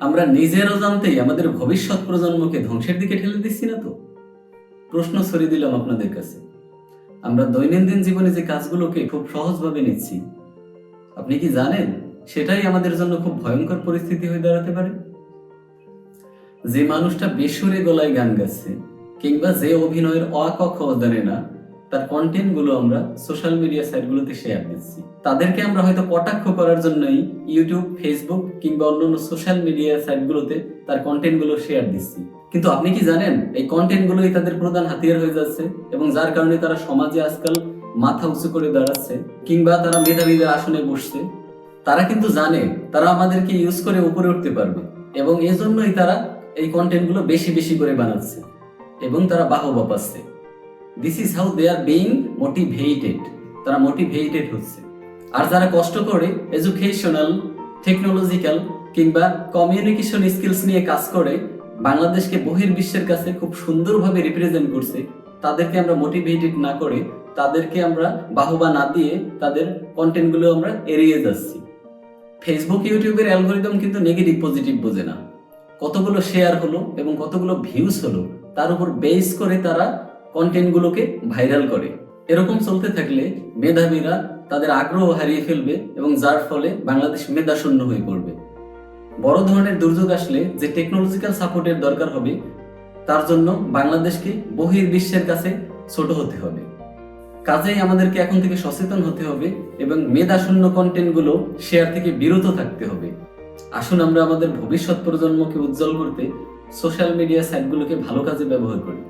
আমরা নিজের অজান্তেই আমাদের ভবিষ্যৎ প্রজন্মকে ধ্বংসের দিকে ঠেলে দিচ্ছি না তো? প্রশ্ন ছড়িয়ে দিলাম আপনাদের কাছে। আমরা দৈনন্দিন জীবনে যে কাজগুলোকে খুব সহজভাবে নিচ্ছি, আপনি কি জানেন? সেটাই আমাদের জন্য খুব ভয়ঙ্কর পরিস্থিতি হয়ে দাঁড়াতে পারে। যে মানুষটা বেসুরে গলায় গান গাচ্ছে, কিংবা যে অভিনয়ের অ ক খ জানে না তার কন্টেন্টগুলো আমরা সোশ্যাল মিডিয়া সাইটগুলোতে শেয়ার দিচ্ছি। তাদেরকে আমরা হয়তো কটাক্ষ করার জন্যই ইউটিউব ফেসবুক কিংবা অন্যান্য সোশ্যাল মিডিয়া সাইটগুলোতে তার কন্টেন্টগুলো শেয়ার দিচ্ছি। কিন্তু আপনি কি জানেন, এই কন্টেন্ট গুলোই তাদের প্রধান হাতিয়ার হয়ে যাচ্ছে এবং যার কারণে তারা সমাজে আজকাল মাথা উঁচু করে দাঁড়াচ্ছে কিংবা তারা মেধাবীদের আসনে বসছে? তারা কিন্তু জানে, তারা আমাদেরকে ইউজ করে উপরে উঠতে পারবে এবং এজন্যই তারা এই কন্টেন্টগুলো বেশি বেশি করে বানাচ্ছে এবং তারা বাহবা পাচ্ছে। This is how they are being motivated তারা মোটিভেটেড হচ্ছে। আর যারা কষ্ট করে এডুকেশনাল টেকনোলজিক্যাল কিংবা কমিউনিকেশন স্কিলস নিয়ে কাজ করে, বাংলাদেশকে বহির্বিশ্বের কাছে খুব সুন্দরভাবে রিপ্রেজেন্ট করছে, তাদেরকে আমরা মোটিভেটেড না করে, তাদেরকে আমরা বাহবা না দিয়ে তাদের কন্টেন্টগুলো আমরা এড়িয়ে যাচ্ছি। ফেসবুক ইউটিউবের অ্যালগোরিদম কিন্তু নেগেটিভ পজিটিভ বোঝে না। কতগুলো শেয়ার হলো এবং কতগুলো ভিউজ হলো, তার উপর বেস করে তারা কন্টেন্টগুলোকে ভাইরাল করে। এরকম চলতে থাকলে মেধাবীরা তাদের আগ্রহ হারিয়ে ফেলবে এবং যার ফলে বাংলাদেশ মেধাশূন্য হয়ে পড়বে। বড় ধরনের দুর্যোগ আসলে যে টেকনোলজিক্যাল সাপোর্টের দরকার হবে, তার জন্য বাংলাদেশকে বহির্বিশ্বের কাছে ছোট হতে হবে। কাজেই আমাদেরকে এখন থেকে সচেতন হতে হবে এবং মেধাশূন্য কন্টেন্টগুলো শেয়ার থেকে বিরত থাকতে হবে। আসুন আমরা আমাদের ভবিষ্যৎ প্রজন্মকে উজ্জ্বল করতে সোশ্যাল মিডিয়া সাইটগুলোকে ভালো কাজে ব্যবহার করি।